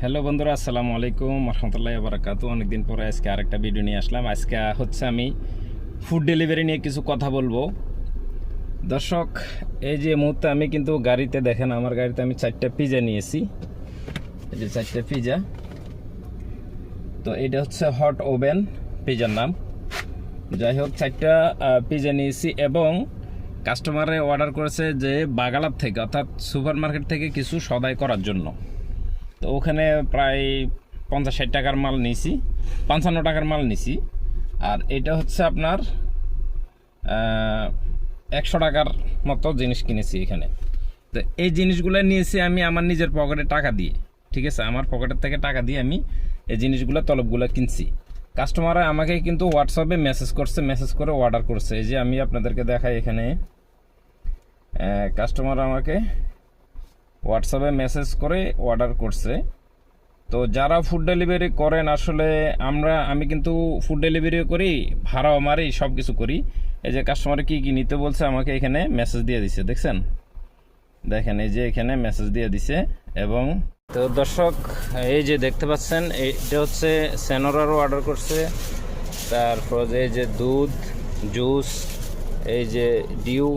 Hello বন্ধুরা, আসসালামু আলাইকুম, রহমতুল্লাহ বারাকাতু অনেকদিন পরে আজকে আরেকটা ভিডিও নিয়ে আসলাম। আজকে হচ্ছে আমি ফুড ডেলিভারি নিয়ে কিছু কথা বলব। দর্শক, এই যে মুহূর্তে আমি কিন্তু গাড়িতে, দেখেন আমার গাড়িতে আমি চারটা পিজা নিয়েছি। এই যে চারটা পিজা তো এটা হচ্ছে হট ওভেন পিজার নাম। যাই হোক, চারটা পিজা নিয়েছি এবং কাস্টমারে অর্ডার করেছে যে বাগালার থেকে, অর্থাৎ সুপার মার্কেট থেকে কিছু সদাই করার জন্য। তো ওখানে প্রায় পঞ্চাশ ষাট টাকার মাল নিয়েছি পঞ্চান্ন টাকার মাল নিছি। আর এটা হচ্ছে আপনার একশো টাকার মতো জিনিস কিনেছি এখানে। তো এই জিনিসগুলো নিয়েছি আমি আমার নিজের পকেটে টাকা দিয়ে, ঠিক আছে? আমার পকেটের থেকে টাকা দিয়ে আমি এই জিনিসগুলো, তলবগুলো কিনছি। কাস্টমাররা আমাকে কিন্তু হোয়াটসঅ্যাপে মেসেজ করছে, মেসেজ করে অর্ডার করছে। এই যে আমি আপনাদেরকে দেখাই এখানে। কাস্টমার আমাকে হোয়াটসঅ্যাপে মেসেজ করে অর্ডার করছে। তো যারা ফুড ডেলিভারি করেন, আসলে আমরা, আমি কিন্তু ফুড ডেলিভারিও করি ভাড়াও মারি সব কিছু করি। এই যে কাস্টমার কি কি নিতে বলছে, আমাকে এখানে মেসেজ দিয়ে দিছে, দেখছেন? দেখেন, এই যে এখানে মেসেজ দিয়ে দিছে এবং তো দর্শক, এই যে দেখতে পাচ্ছেন, এটা হচ্ছে সেনোরারও অর্ডার করছে। তারপর এই যে দুধ জুস এই যে ডিউ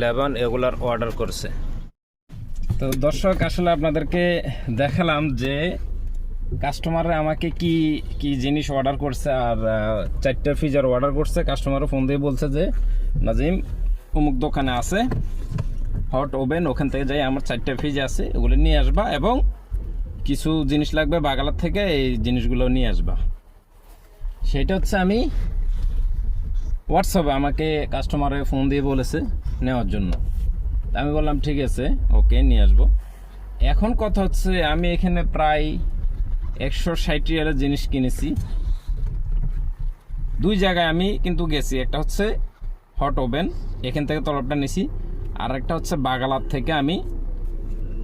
লেবন এগুলার অর্ডার করছে। তো দর্শক, আসলে আপনাদেরকে দেখালাম যে কাস্টমার আমাকে কি কি জিনিস অর্ডার করছে আর চারটা ফ্রিজার অর্ডার করছে। কাস্টমারও ফোন দিয়ে বলছে যে, নাজিম, অমুক দোকানে আছে হট ওভেন ওখান থেকে যাই, আমার চারটা ফ্রিজ আছে ওগুলো নিয়ে আসবা এবং কিছু জিনিস লাগবে বাগালার থেকে, এই জিনিসগুলো নিয়ে আসবা। সেটা হচ্ছে আমি হোয়াটসঅ্যাপে আমাকে কাস্টমারে ফোন দিয়ে বলেছে নেওয়ার জন্য। আমি বললাম, ঠিক আছে, ওকে, নিয়ে আসব। এখন কথা হচ্ছে, আমি এখানে প্রায় একশো ষাট রিয়ালের জিনিস কিনেছি। দুই জায়গায় আমি কিন্তু গেছি, একটা হচ্ছে হট ওভেন, এখান থেকে তলবটা নিছি, আর একটা হচ্ছে বাগালার থেকে আমি,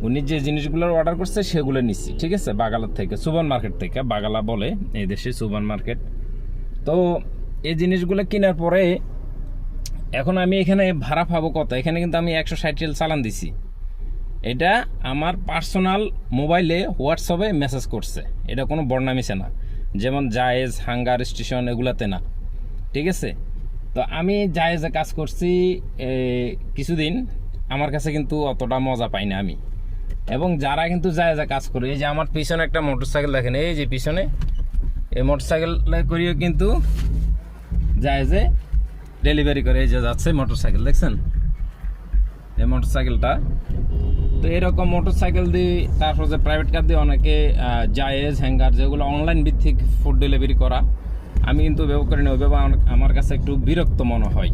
উনি যে জিনিসগুলোর অর্ডার করছে সেগুলো নিছি, ঠিক আছে, বাগালার থেকে, সুপার মার্কেট থেকে, বাগালা বলে, এই দেশে সুপার মার্কেট। তো এই জিনিসগুলো কেনার পরে এখন আমি এখানে ভাড়া পাবো কত? এখানে কিন্তু আমি একশো ষাট চালান দিছি। এটা আমার পার্সোনাল মোবাইলে হোয়াটসঅ্যাপে মেসেজ করছে। এটা কোনো বর্ণামিছে না। যেমন জায়েজ, হাঙ্গার, স্টেশন এগুলাতে না। ঠিক আছে? তো আমি জায়েজে কাজ করছি কিছুদিন। আমার কাছে কিন্তু অতটা মজা পাই না আমি। এবং যারা কিন্তু জায়েজে কাজ করে, এই যে আমার পিছনে একটা মোটরসাইকেল দেখেন, এই যে পিছনে, এই মোটরসাইকেল করিও কিন্তু জায়েজে ডেলিভারি করে এই যে যাচ্ছে মোটরসাইকেল, দেখছেন? এই মোটরসাইকেলটা। তো এরকম মোটরসাইকেল দিয়ে, তারপর যে প্রাইভেট কার দিয়ে অনেকে জায়েজ হ্যাঙ্গার যেগুলো অনলাইন ভিত্তিক ফুড ডেলিভারি করা। আমি কিন্তু ব্যবহার করি না ওইভাবে আমার- আমার কাছে একটু বিরক্ত মনে হয়।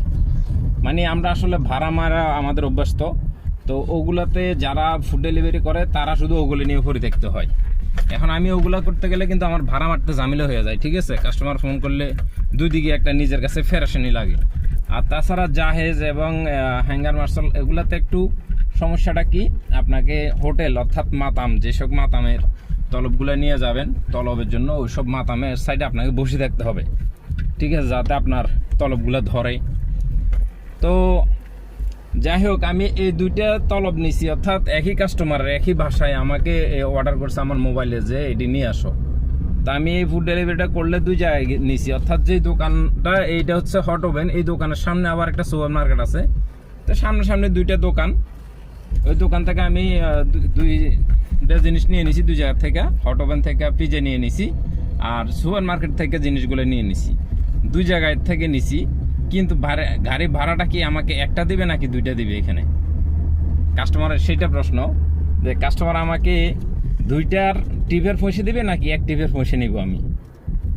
মানে আমরা আসলে ভাড়া মারা আমাদের অভ্যস্ত। তো ওগুলাতে যারা ফুড ডেলিভারি করে, তারা শুধু ওগুলো নিয়ে পরে থাকতে হয়। এখন আমি ওগুলা করতে গেলে কিন্তু আমার ভাড়া মারতে ঝামেলা হয়ে যায়, ঠিক আছে? কাস্টমার ফোন করলে দুই দিকে একটা নিজের কাছে ফেরাসানি লাগে। আর তাছাড়া জাহেজ এবং হ্যাঙ্গার মার্শাল এগুলাতে একটু সমস্যাটা কি? আপনাকে হোটেল অর্থাৎ মাতাম, যেসব মাতামের তলবগুলো নিয়ে যাবেন, তলবের জন্য ওইসব মাতামের সাইডে আপনাকে বসে থাকতে হবে। ঠিক আছে, যাতে আপনার তলবগুলো ধরে। তো যাই হোক, আমি এই দুইটা তলব নিছি, অর্থাৎ একই কাস্টমারের একই ভাষায় আমাকে অর্ডার করছে আমার মোবাইলে যে এটি নিয়ে আসো। তা আমি এই ফুড ডেলিভারিটা করলে দুই জায়গায় নিছি। অর্থাৎ যে দোকানটা, এইটা হচ্ছে হট ওভেন এই দোকানের সামনে আবার একটা সুপার মার্কেট আছে। তো সামনে সামনে দুইটা দোকান। ওই দোকান থেকে আমি দুইটা জিনিস নিয়ে নিছি দুই জায়গা থেকে। হট ওভেন থেকে পিজে নিয়ে নিছি, আর সুপার মার্কেট থেকে জিনিসগুলো নিয়ে নিছি। দুই জায়গায় থেকে নিছি, কিন্তু ভাড়া, গাড়ি ভাড়াটা কি আমাকে একটা দিবে নাকি দুইটা দিবে এখানে? কাস্টমারের সেইটা প্রশ্ন। যে কাস্টমার আমাকে দুইটার টিপের পয়সা দিবে নাকি এক টিপের পয়সা নিব আমি?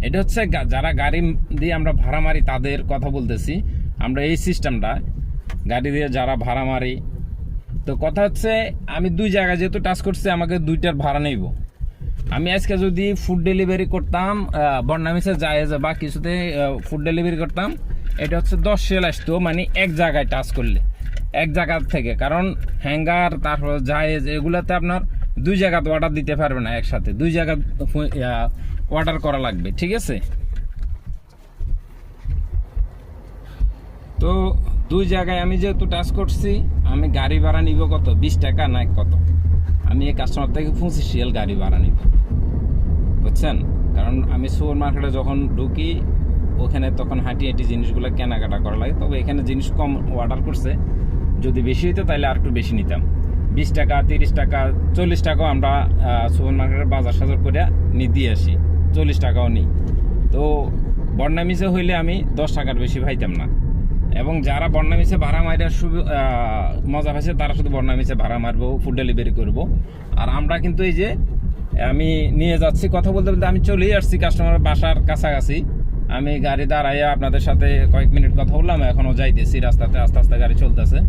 এটা হচ্ছে যারা গাড়ি দিয়ে আমরা ভাড়া মারি, তাদের কথা বলতেছি। আমরা এই সিস্টেমটা গাড়ি দিয়ে যারা ভাড়া মারি। তো কথা হচ্ছে, আমি দুই জায়গায় যেহেতু টাচ করছি, আমাকে দুইটার ভাড়া নেব। আমি আজকে যদি ফুড ডেলিভারি করতাম বর্ণামিসে যায় বা কিছুতে ফুড ডেলিভারি করতাম, এটা হচ্ছে দশ সেল আসতো মানে এক জায়গায় টাচ করলে। এক জায়গা থেকে, কারণ হ্যাঙ্গার, তারপর জায়েজ, এগুলাতে আপনার দুই জায়গাতে অর্ডার দিতে পারবে না একসাথে। দুই জায়গা অর্ডার করা লাগবে, ঠিক আছে? তো দুই জায়গায় আমি যেহেতু টাচ করছি, আমি গাড়ি ভাড়া নিব কত? বিশ টাকা না কত? আমি এই কাস্টমার থেকে পঁচিশ রিয়াল গাড়ি ভাড়া নিব। বুঝছেন? কারণ আমি সুপার মার্কেটে যখন ঢুকি, ওখানে তখন হাঁটি হাঁটি জিনিসগুলো কেনাকাটা করা লাগে। তবে এখানে জিনিস কম অর্ডার করছে। যদি বেশি হইতো তাহলে আর একটু বেশি নিতাম। বিশ টাকা তিরিশ টাকা চল্লিশ টাকাও আমরা সুপার মার্কেটের বাজার সাজার করে নি দিয়ে আসি। চল্লিশ টাকাও নিই তো মিশে হইলে আমি দশ টাকার বেশি পাইতাম না। এবং যারা মিশে ভাড়া মারার আহ, মজা পাইছে তারা শুধু মিশে ভাড়া মারবো ফুড ডেলিভারি করব। আর আমরা কিন্তু এই যে আমি নিয়ে যাচ্ছি কথা বলতে বলতে আমি চলেই আসছি কাস্টমারের বাসার কাছাকাছি। আমি গাড়ি দাঁড়াইয়া আপনাদের সাথে কয়েক মিনিট কথা বললাম, এখনও যাইতেছি, রাস্তাতে আস্তে আস্তে গাড়ি চলতেছে।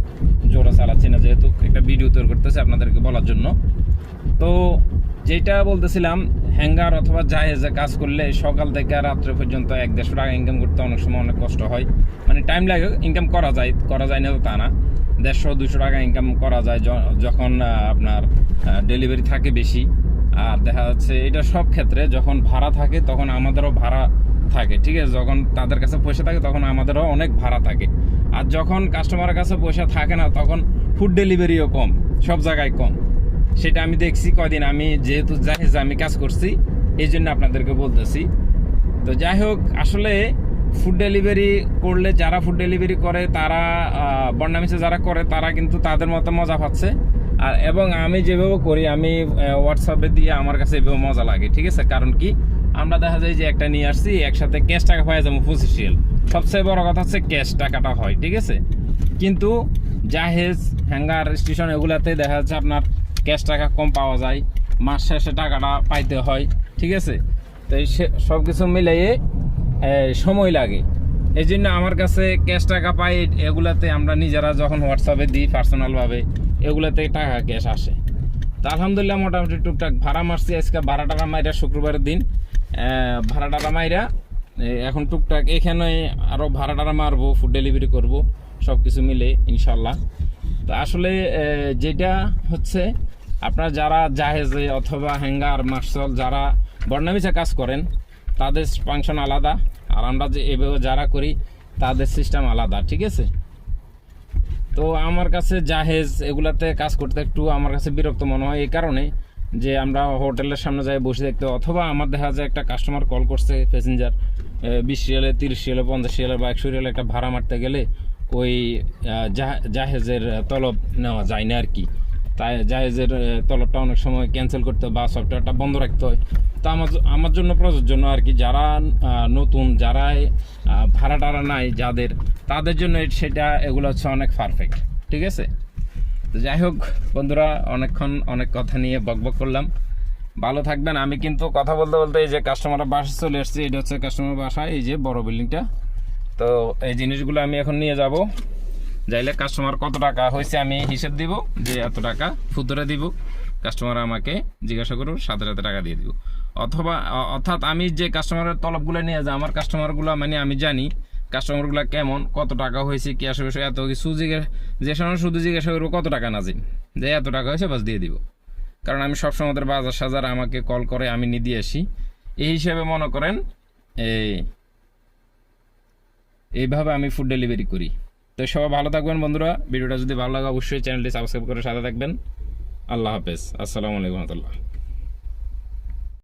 জোরে চালাচ্ছি না, যেহেতু একটা ভিডিও তৈরি করতেছে আপনাদেরকে বলার জন্য। তো যেটা বলতেছিলাম হ্যাঙ্গার অথবা জাহেজে কাজ করলে সকাল থেকে রাত্রে পর্যন্ত এক দেড়শো টাকা ইনকাম করতে অনেক সময় অনেক কষ্ট হয়। মানে টাইম লাগে ইনকাম করা যায় করা যায় না তো তা না। দেড়শো দুশো টাকা ইনকাম করা যায় যখন আপনার ডেলিভারি থাকে বেশি। আর দেখা যাচ্ছে এটা সব ক্ষেত্রে যখন ভাড়া থাকে, তখন আমাদেরও ভাড়া থাকে, ঠিক আছে? যখন তাদের কাছে পয়সা থাকে, তখন আমাদেরও অনেক ভাড়া থাকে। আর যখন কাস্টমারের কাছে পয়সা থাকে না, তখন ফুড ডেলিভারিও কম, সব জায়গায় কম। সেটা আমি দেখছি কদিন আমি যেহেতু জাহেজ, আমি কাজ করছি, এই জন্য আপনাদেরকে বলতেছি। তো যাই হোক, আসলে ফুড ডেলিভারি করলে যারা ফুড ডেলিভারি করে, তারা বন্ডামিসে যারা করে, তারা কিন্তু তাদের মতো মজা পাচ্ছে। আর, এবং আমি যেভাবে করি, আমি হোয়াটসঅ্যাপে দিয়ে আমার কাছে এভাবে মজা লাগে, ঠিক আছে? কারণ কি? আমরা দেখা যায় যে একটা নিয়ে আসছি, একসাথে ক্যাশ টাকা পাওয়া যাব, পঁচিশ সবচেয়ে বড় কথা হচ্ছে ক্যাশ টাকাটা হয়, ঠিক আছে? কিন্তু জাহেজ হ্যাঙ্গার স্টেশন এগুলাতে দেখা যাচ্ছে আপনার ক্যাশ টাকা কম পাওয়া যায়। মাস শেষে টাকাটা পাইতে হয়, ঠিক আছে? তো এই সে- সব কিছু মিলিয়ে সময় লাগে। এই জন্য আমার কাছে ক্যাশ টাকা পাই, এগুলাতে আমরা নিজেরা যখন হোয়াটসঅ্যাপে দিই পার্সোনালভাবে এগুলাতে টাকা ক্যাশ আসে। তো আলহামদুলিল্লাহ মোটামুটি টুকটাক ভাড়া মারছি। আজকে ভাড়া টাড়া মাইরা শুক্রবারের দিন ভাড়া টাড়া মাইরা এখন টুকটাক এখানে আরও ভাড়া টাড়া মারবো ফুড ডেলিভারি করব সব কিছু মিলে ইনশাল্লাহ তো আসলে যেটা হচ্ছে, আপনারা যারা জাহেজে অথবা হ্যাঙ্গার, মার্শাল, যারা বর্ণামিচা কাজ করেন, তাদের ফাংশন আলাদা। আর আমরা যে এভাবে যারা করি, তাদের সিস্টেম আলাদা, ঠিক আছে? তো আমার কাছে জাহেজ এগুলাতে কাজ করতে একটু আমার কাছে বিরক্ত মনে হয়, এই কারণে যে আমরা হোটেলের সামনে যাই বসে দেখতে, অথবা আমার দেখা যায় একটা কাস্টমার কল করছে প্যাসেঞ্জার বিশ রিয়ালে, তিরিশ রিয়ালে, পঞ্চাশ রিয়ালে বা একশো রিয়ালে একটা ভাড়া মারতে গেলে ওই জাহেজের তলব নেওয়া যায় না আর কি তাই জাহেজের তলবটা অনেক সময় ক্যান্সেল করতে হয় বা সফটওয়্যারটা বন্ধ রাখতে হয়। তো আমার আমার জন্য প্রযোজ্য না আর কি যারা নতুন যারা ভাড়া টাড়া নাই যাদের, তাদের জন্য সেটা, এগুলো হচ্ছে অনেক পারফেক্ট ঠিক আছে? তো যাই হোক, বন্ধুরা, অনেকক্ষণ অনেক কথা নিয়ে বকবক করলাম। ভালো থাকবেন। আমি কিন্তু কথা বলতে বলতে এই যে কাস্টমারের বাসা চলে এসেছি, এটা হচ্ছে কাস্টমার বাসা এই যে বড় বিল্ডিংটা তো এই জিনিসগুলো আমি এখন নিয়ে যাব। যাইলে কাস্টমার কত টাকা হয়েছে আমি হিসেব দিব, যে এত টাকা ফুতুরে দিব। কাস্টমার আমাকে জিজ্ঞাসা করুন সাথে সাথে টাকা দিয়ে দিব। অথবা অর্থাৎ আমি যে কাস্টমারের তলবগুলো নিয়ে যাই, আমার কাস্টমারগুলো মানে আমি জানি কাস্টমারগুলো কেমন, কত টাকা হয়েছে, কি আসবে এত কিছু জিজ্ঞাসা যে সময় শুধু জিজ্ঞাসা করব কত টাকা নাজিম, যে এত টাকা হয়েছে বাস দিয়ে দিব। কারণ আমি সবসময় ওদের বাজার সাজার আমাকে কল করে, আমি নিয়ে আসি। এই হিসেবে মনে করেন, এই, এইভাবে আমি ফুড ডেলিভারি করি। তো সবাই ভালো থাকবেন বন্ধুরা। ভিডিওটা যদি ভালো লাগে, অবশ্যই চ্যানেলটি সাবস্ক্রাইব করে সাথে থাকবেন। আল্লাহ হাফেজ। আসসালামু আলাইকুম রহমতুল্লাহ।